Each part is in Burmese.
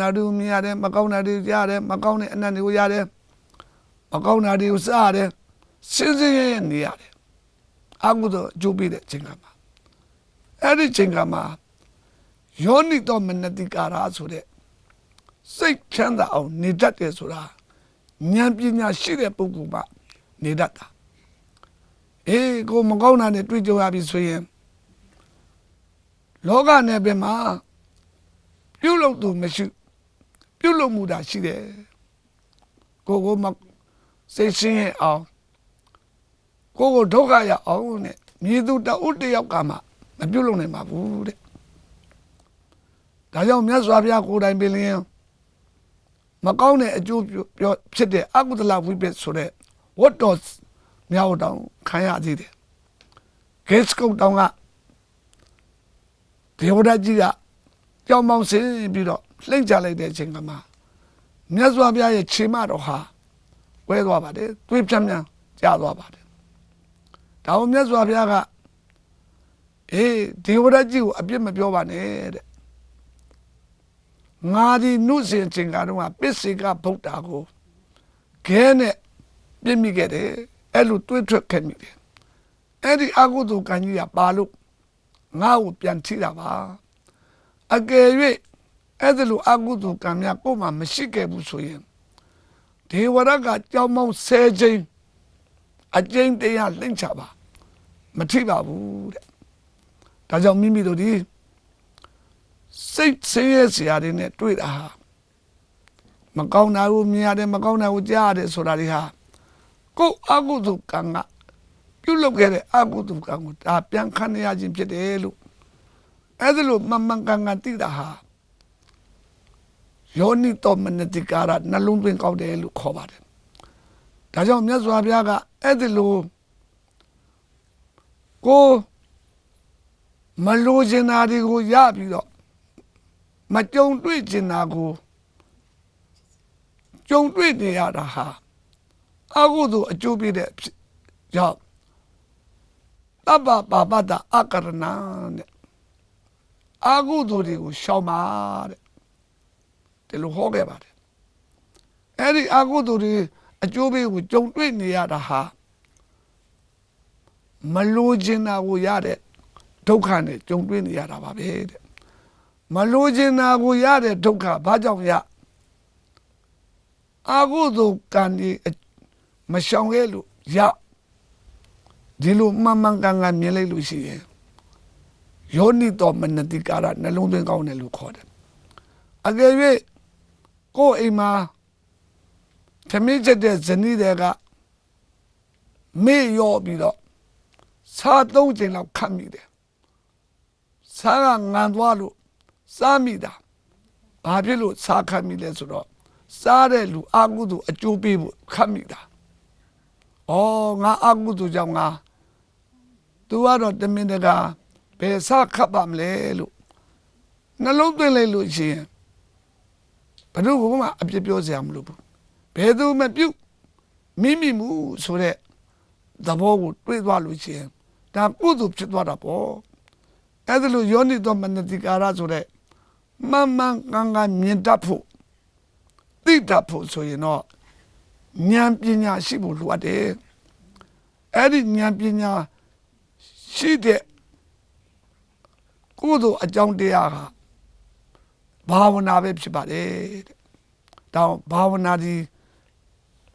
နာတူမြင်ရတယ်မကောင်းတာတွေကြားရတယ်မကောင်းတဲ့အနတ်တွေကိုရတယ်မကောင်းတာတွေကိုစားရတယ်စဉ်းစဉ်းရဲရဲနေရတယ်အကုသို့အကျိုးပေးတဲ့ချိန်ကမှာအဲ့ဒီချိန်ကမှာယောနိတော်မနတိကာရဆိုတဲ့စိတ်ချမ်းသာအောင်နေတတ်တယ်ဆိုတာဉာဏ်ပညာရှိတဲ့ပုဂ္ဂိုလ်မှနေတတ်တာအေးကိုမကောင်းတာနဲ့တွေ့ကြုံရပြီဆိုရင်လောကနယ်ပင်မှာပြုတ်လို့သူမရှိ ပြုတ်လို့မှုတာရှိတယ်ကိုကိုမစိတ်ရှင်းရအောင်ကိုကိုဒုက္ခရအောင်နဲ့မြေသူတအုပ်တယောက်ကမှမပြုတ်လို့နိုင်ပါဘူးတဲ့ဒါကြောင့်မြတ်စွာဘုရားကိုယ်တိုင်ပင်လျင်မကောင်းတဲ့အကျိုးပြောဖြစ်တဲ့အကုသလဝိပ္ပဆိုတဲ့ what does မြောက်တောင်ခံရသေးတယ်ဂက်စ်ကုတ်တောင်ကဒေဝဒကြီးကကြောင်မောင်ဆင်းပြီးတော့ လှိမ့်ချလိုက်တဲ့အချိန်ကမှမြတ်စွာဘုရားရဲ့ခြေမတော်ဟာဝဲသွားပါတယ်တွေးပြမ်းပြမ်းကျသွားပါတယ်ဒါအောင်မြတ်စွာဘုရားကအေးဒေဝဒကြီးကိုအပြစ်မပြောပါနဲ့တဲ့ငါဒီနုစင်ချင်းကတော့ပစ္စေကဗုဒ္ဓကိုခဲနဲ့ပြစ်မိခဲ့တယ်အဲ့လိုတွေးထွက်ခဲ့မိတယ်အဲ့ဒီအကုသိုလ်ကံကြီးကပါလို့ငါ့ကိုပြန်ထိတာပါအကယ်၍ အဲ့ဒါလိုအကုသိုလ်ကံများကိုယ်မှမရှိခဲ့ဘူးဆိုရင်ဒေဝရကကြောင်းမောင်းဆဲခြင်းအကျဉ်းတရားလိမ့်ချပါမထိပါဘူးတဲ့ဒါကြောင့်မိမိတို့ဒီစိတ်ဆင်းရဲစရာတွေနဲ့တွေ့တာဟာမကောင်းတာကိုမြင်ရတယ်မကောင်းတာကိုကြားရတယ်ဆိုတာတွေဟာကိုယ်အကုသိုလ်ကံကပြုလုပ်ခဲ့တဲ့အကုသိုလ်ကံကိုဒါပြန်ခံရခြင်းဖြစ်တယ်လို့အဲ့ဒါလို့မမှန်ကန်ကန်သိတာဟာ ယောနိတော်မနတိကာရနှလုံးသွင်းကောက်တယ်လို့ခေါ်ပါတယ်ဒါကြောင့်မြတ်စွာဘုရားကအဲ့ဒါလို့ကိုမလိုချင်တာတွေကိုရပြီးတော့မကြုံတွေ့ချင်တာကိုကြုံတွေ့နေရတာဟာအကုသို့အကျိုးပေးတဲ့ကြောင့်တပ္ပပါပတအကရဏတဲ့အာဟုသူတွေကိုရှောင်ပါတဲ့ ဒီလိုဟောခဲ့ပါတယ်အဲ့ဒီအာဟုသူတွေအကျိုးပေးကိုကြုံတွေ့နေရတာဟာမလိုချင်တာကိုရတဲ့ဒုက္ခနဲ့ကြုံတွေ့နေရတာပါပဲတဲ့မလိုချင်တာကိုရတဲ့ဒုက္ခဘာကြောင့်ရအာဟုသူကံဒီမရှောင်ခဲ့လို့ရဒီလိုမှန်မှန်ကန်ကန်မြင်လိုက်လို့ရှိရင်ယောနိတော်မနတိကာရနှလုံးသွင်းကောင်းတယ်လို့ခေါ်တယ်အကယ်၍ ကိုယ်အိမ်မှာသမီးချက်တဲ့ဇနီးတွေကမေ့ရောပြီးတော့စားသုံးချိန်လောက်ခတ်မိတယ်စားကငံသွားလို့စားမိတာဘာဖြစ်လို့စားခတ်မိလဲဆိုတော့စားတဲ့လူအာကုသူအကျိုးပေးဖို့ခတ်မိတာဩငါအာကုသူကြောင့်ငါ तू ကတော့တမင်တကာဘယ်စခတ်ပါမလဲလို့နှလုံးသွင်းလိုက်လို့ရှိရင် ဘယ်သူမှအပြစ်ပြောစရာမလိုဘူးဘယ်သူမှပြုတ်မိမိမှုဆိုတဲ့သဘောကိုတွေးသွားလို့ရှိရင်ဒါကုသိုလ်ဖြစ်သွားတာပေါ့အဲ့ဒါလို့ယောနိတော်မနတိကာရဆိုတဲ့မမန်ကန်ကန်မြင်တတ်ဖို့သိတတ်ဖို့ဆိုရင်တော့ဉာဏ်ပညာရှိဖို့လိုအပ်တယ်အဲ့ဒီဉာဏ်ပညာရှိတဲ့ကုသိုလ်အကြောင်းတရားက ဘာဝနာပဲဖြစ်ပါတယ်တဲ့။ဒါဘာဝနာဒီ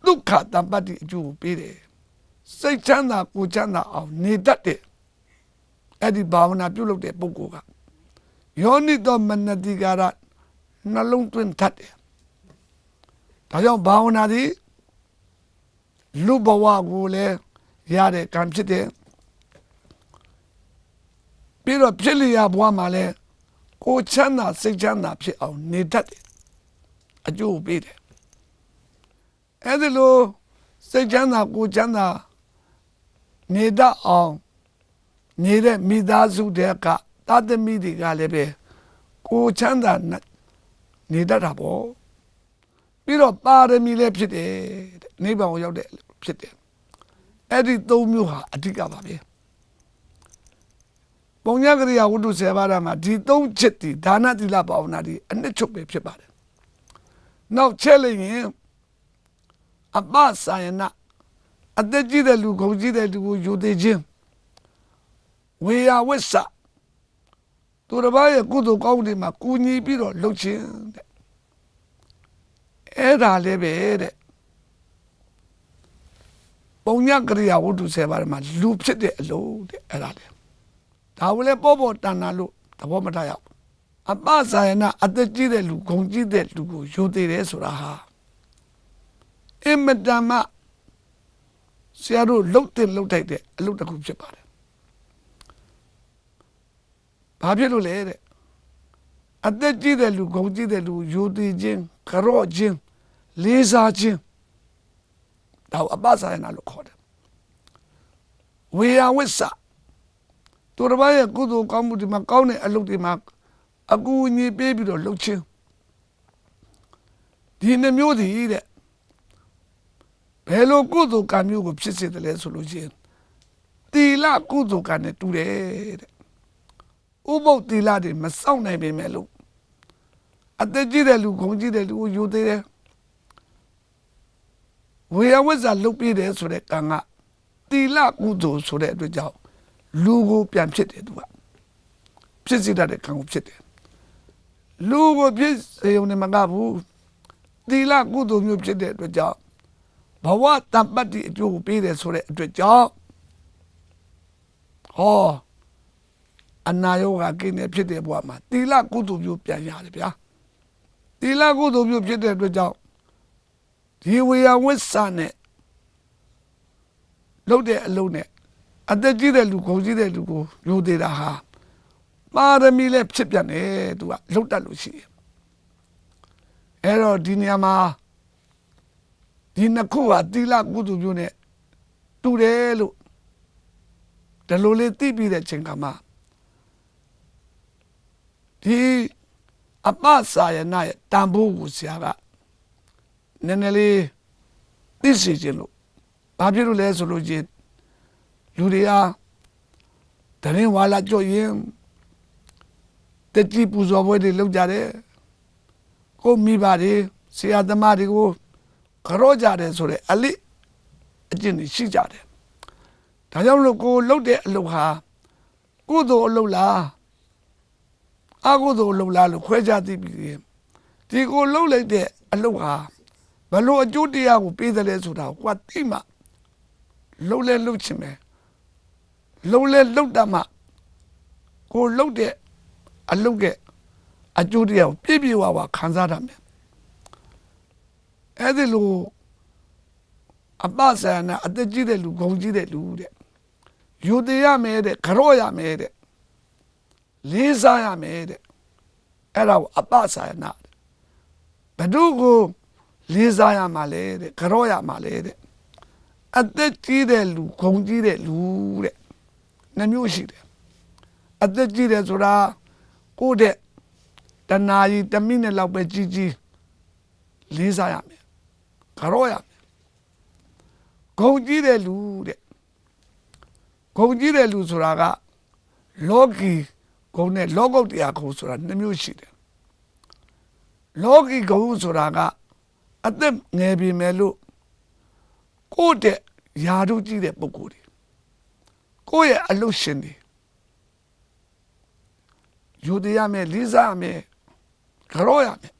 ဒုက္ခတပ္ပတ္တိအကျိုးကိုပေးတယ်။စိတ်ချမ်းသာကိုယ်ချမ်းသာအောင်နေတတ်တဲ့အဲ့ဒီဘာဝနာပြုလုပ်တဲ့ပုဂ္ဂိုလ်ကယောနိတော်မနတိကာရနှလုံးသွင်းတတ်တယ်။ဒါကြောင့်ဘာဝနာဒီလူဘဝကိုလည်းရတဲ့ကံဖြစ်တဲ့ပြီးတော့ဖြစ်လျာဘဝမှာလဲ ကိုချမ်းသာစိတ်ချမ်းသာဖြစ်အောင်နေတတ်တယ်အကျိုးပေးတယ်အဲ့ဒီလိုစိတ်ချမ်းသာကိုချမ်းသာနေတတ်အောင်နေတဲ့မိသားစုတွေကတာသမီတွေကလည်းပဲကိုချမ်းသာနေတတ်တာပေါ့ပြီးတော့ပါရမီလည်းဖြစ်တယ်တဲ့နိဗ္ဗာန်ကိုရောက်တဲ့ဖြစ်တယ်အဲ့ဒီသုံးမျိုးဟာအဓိကပါပဲ ပုံညကရိယာဝတ္ထု10ပါးမှာဒီသုံးချက်ဒီဒါနသီလဘာဝနာဒီအနှစ်ချုပ်ပဲဖြစ်ပါတယ်နောက်ချက်လိုက်ရင်အပစာယနာအသက်ကြီးတဲ့လူကုန်ကြီးတဲ့လူကိုယူသေးခြင်းဝေယဝိစ္စသူတစ်ပါးရဲ့ကုသိုလ်ကောင်းမှုတွေမှာကူညီပြီးတော့လှုပ်ခြင်းတဲ့အဲ့ဒါလည်းပဲတဲ့ပုံညကရိယာဝတ္ထုဆယ်ပါးထဲမှာလူဖြစ်တဲ့အလုံးတဲ့အဲ့ဒါလေ ဒါကိုလည်းပေါ်ပေါ်တန်တာလို့သဘောမထားရဘူးအပဇာယနာအသက်ကြီးတဲ့လူဂုံကြီးတဲ့လူကိုယူသေးတယ်ဆိုတာဟာအင်မတန်မှဆရာတို့လှုပ်တဲ့လှုပ်ထိုက်တဲ့အလုပ်တစ်ခုဖြစ်ပါတယ်ဘာဖြစ်လို့လဲတဲ့အသက်ကြီးတဲ့လူဂုံကြီးတဲ့လူကိုယူသေးခြင်းကြော့ခြင်းလေးစားခြင်းဒါကိုအပ္ပစာယနာလို့ခေါ်တယ်ဝေယဝိစ္စ သူတစ်ပါးရဲ့ကုသိုလ်ကောင်းမှုဒီမှာကောင်းတဲ့အလုပ်တွေမှာအကူအညီပေးပြီးတော့လှုပ်ခြင်းဒီနှမျိုးတည်းတဲ့ဘယ်လိုကုသိုလ်ကံမျိုးကိုဖြစ်စေတယ်လဲဆိုလို့ရှိရင်တီလကုသိုလ်ကံနဲ့တူတယ်တဲ့ဥပုပ်တီလတွေမစောင့်နိုင်ပေမဲ့လို့အသက်ကြီးတဲ့လူဂုံကြီးတဲ့လူကိုယူသေးတယ်ဝေယဝိဇ္ဇာလုတ်ပြတယ်ဆိုတဲ့ကံကတီလကုသိုလ်ဆိုတဲ့အတွက်ကြောင့် လူကိုပြန်ဖြစ်တယ်သူကဖြစ်စေတတ်တဲ့ကံကိုဖြစ်တယ်လူကိုဖြစ်စေုံနဲ့မကဘူးတီလကုသိုလ်မျိုးဖြစ်တဲ့အတွက်ကြောင့်ဘဝတပ္ပတ္တိအကျိုးကိုပေးတယ်ဆိုတဲ့အတွက်ကြောင့်ဟောအနာယောဂကိနေဖြစ်တဲ့ဘဝမှာတီလကုသိုလ်မျိုးပြန်ရတယ်ဗျာတီလကုသိုလ်မျိုးဖြစ်တဲ့အတွက်ကြောင့်ဒီဝေယဝိဆာနဲ့လုပ်တဲ့အလုပ်နဲ့ အသက်ကြီးတဲ့လူကုန်ကြီးတဲ့လူကိုယူသေးတာဟာပါရမီလည်းဖြစ်ပြန်တယ်သူကလှုပ်တတ်လို့ရှိတယ်အဲ့တော့ဒီနေရာမှာဒီနှစ်ခုဟာတိလကုသိုလ်မျိုးနဲ့တူတယ်လို့ဒီလိုလေးသိပြီးတဲ့ချိန်ကမှဒီအပ္ပစာယနာရဲ့တန်ဖိုးကိုဆရာကနည်းနည်းလေးသိစေခြင်းလို့ဘာဖြစ်လို့လဲဆိုလို့ချင်း လူတွေဟာတရင်ဝါလာကြော့ရင်တတိပူဇော်ပွဲတွေလုပ်ကြတယ်ကိုမိဘတွေဆရာသမားတွေကိုကြော့ကြတယ်ဆိုတဲ့အလိအကျင့်တွေရှိကြတယ်ဒါကြောင့်လို့ကိုလှုပ်တဲ့အလုပ်ဟာကုသိုလ်အလုပ်လားအကုသိုလ်အလုပ်လားလို့ခွဲခြားသိပြီးဒီကိုလှုပ်လိုက်တဲ့အလုပ်ဟာဘလို့အကျိုးတရားကိုပေးတယ်လဲဆိုတာကိုကွာသိမှလှုပ်လဲလှုပ်ချင်မယ် လှုပ်လဲလှုပ်တတ်မှကိုလှုပ်တဲ့အလုပ်ကအကျိုးတရားကိုပြည့်ပြည့်ဝဝခံစားတတ်မယ်အဲ့ဒီလိုအပ္ပဆန္ဒအသက်ကြီးတဲ့လူဂုံကြီးတဲ့လူတဲ့ယူသေးရမယ်တဲ့ကြော့ရမယ်တဲ့လေးစားရမယ်တဲ့အဲ့ဒါကိုအပ္ပဆန္ဒဘဒုကိုလေးစားရမှာလေတဲ့ကြော့ရမှာလေတဲ့အသက်ကြီးတဲ့လူဂုံကြီးတဲ့လူတဲ့ နှမျိုးရှိတယ်အသက်ကြီးတယ်ဆိုတာကိုယ့်တဲ့တဏှာကြီးတစ်မိနစ်လောက်ပဲကြီးကြီးလေးစားရမယ်ကြော့ရမယ်ဂုံကြီးတဲ့လူတဲ့ဂုံကြီးတဲ့လူဆိုတာကလောကီဂုံနဲ့လောကုတ်တရားဂုံဆိုတာနှမျိုးရှိတယ်လောကီဂုံဆိုတာကအသက်ငယ်ပြီမဲ့လို့ကိုယ့်တဲ့ယာတို့ကြည့်တဲ့ပုံကိုယ်တွေ ကိုယ့်ရဲ့အလုရှင်တွေယူတရားမယ်လေးစားမယ်ကြောရမယ်